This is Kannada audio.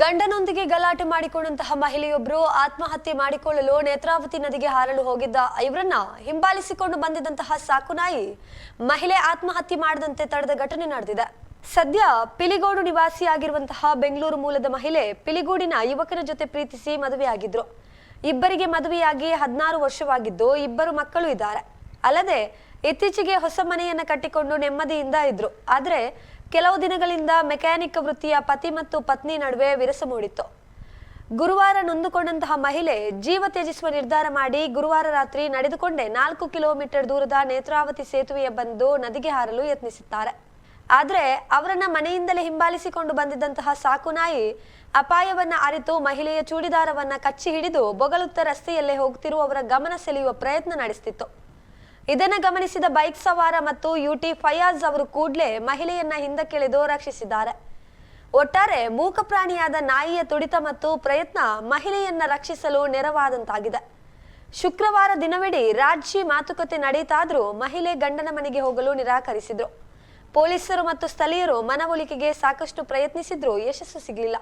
ಗಂಡನೊಂದಿಗೆ ಗಲಾಟೆ ಮಾಡಿಕೊಂಡಂತಹ ಮಹಿಳೆಯೊಬ್ಬರು ಆತ್ಮಹತ್ಯೆ ಮಾಡಿಕೊಳ್ಳಲು ನೇತ್ರಾವತಿ ನದಿಗೆ ಹಾರಲು ಹೋಗಿದ್ದ ಇವರನ್ನ ಹಿಂಬಾಲಿಸಿಕೊಂಡು ಬಂದಿದ್ದಂತಹ ಸಾಕುನಾಯಿ ಮಹಿಳೆ ಆತ್ಮಹತ್ಯೆ ಮಾಡದಂತೆ ತಡೆದ ಘಟನೆ ನಡೆದಿದೆ. ಸದ್ಯ ಪಿಲಿಗೋಡು ನಿವಾಸಿಯಾಗಿರುವಂತಹ ಬೆಂಗಳೂರು ಮೂಲದ ಮಹಿಳೆ ಪಿಲಿಗೋಡಿನ ಯುವಕನ ಜೊತೆ ಪ್ರೀತಿಸಿ ಮದುವೆಯಾಗಿದ್ರು. ಇಬ್ಬರಿಗೆ ಮದುವೆಯಾಗಿ ಹದಿನಾರು ವರ್ಷವಾಗಿದ್ದು ಇಬ್ಬರು ಮಕ್ಕಳು ಇದ್ದಾರೆ. ಅಲ್ಲದೆ ಇತ್ತೀಚೆಗೆ ಹೊಸ ಮನೆಯನ್ನ ಕಟ್ಟಿಕೊಂಡು ನೆಮ್ಮದಿಯಿಂದ ಇದ್ರು. ಆದ್ರೆ ಕೆಲವು ದಿನಗಳಿಂದ ಮೆಕ್ಯಾನಿಕ್ ವೃತ್ತಿಯ ಪತಿ ಮತ್ತು ಪತ್ನಿ ನಡುವೆ ವಿರಸ ಮೂಡಿತ್ತು. ಗುರುವಾರ ನೊಂದುಕೊಂಡಂತಹ ಮಹಿಳೆ ಜೀವ ತ್ಯಜಿಸುವ ನಿರ್ಧಾರ ಮಾಡಿ ಗುರುವಾರ ರಾತ್ರಿ ನಡೆದುಕೊಂಡೇ ನಾಲ್ಕು ಕಿಲೋಮೀಟರ್ ದೂರದ ನೇತ್ರಾವತಿ ಸೇತುವೆಯ ಬಂದು ನದಿಗೆ ಹಾರಲು ಯತ್ನಿಸುತ್ತಾರೆ ಆದರೆ ಅವರನ್ನ ಮನೆಯಿಂದಲೇ ಹಿಂಬಾಲಿಸಿಕೊಂಡು ಬಂದಿದ್ದಂತಹ ಸಾಕುನಾಯಿ ಅಪಾಯವನ್ನ ಅರಿತು ಮಹಿಳೆಯ ಚೂಡಿದಾರವನ್ನ ಕಚ್ಚಿ ಹಿಡಿದು ಬೊಗಲುತ್ತ ರಸ್ತೆಯಲ್ಲೇ ಹೋಗ್ತಿರುವವರ ಗಮನ ಸೆಳೆಯುವ ಪ್ರಯತ್ನ ನಡೆಸುತ್ತಿತ್ತು ಇದನ್ನ ಗಮನಿಸಿದ ಬೈಕ್ ಸವಾರ ಮತ್ತು ಯುಟಿ ಫಯಾಜ್ ಅವರು ಕೂಡಲೇ ಮಹಿಳೆಯನ್ನ ಹಿಂದಕ್ಕೆಳೆದು ರಕ್ಷಿಸಿದ್ದಾರೆ. ಒಟ್ಟಾರೆ ಮೂಕ ಪ್ರಾಣಿಯಾದ ನಾಯಿಯ ತುಡಿತ ಮತ್ತು ಪ್ರಯತ್ನ ಮಹಿಳೆಯನ್ನ ರಕ್ಷಿಸಲು ನೆರವಾದಂತಾಗಿದೆ. ಶುಕ್ರವಾರ ದಿನವಿಡೀ ರಾಜಿ ಮಾತುಕತೆ ನಡೀತಾದ್ರೂ ಮಹಿಳೆ ಗಂಡನ ಮನೆಗೆ ಹೋಗಲು ನಿರಾಕರಿಸಿದ್ರು. ಪೊಲೀಸರು ಮತ್ತು ಸ್ಥಳೀಯರು ಮನವೊಲಿಕೆಗೆ ಸಾಕಷ್ಟು ಪ್ರಯತ್ನಿಸಿದ್ರೂ ಯಶಸ್ಸು ಸಿಗಲಿಲ್ಲ.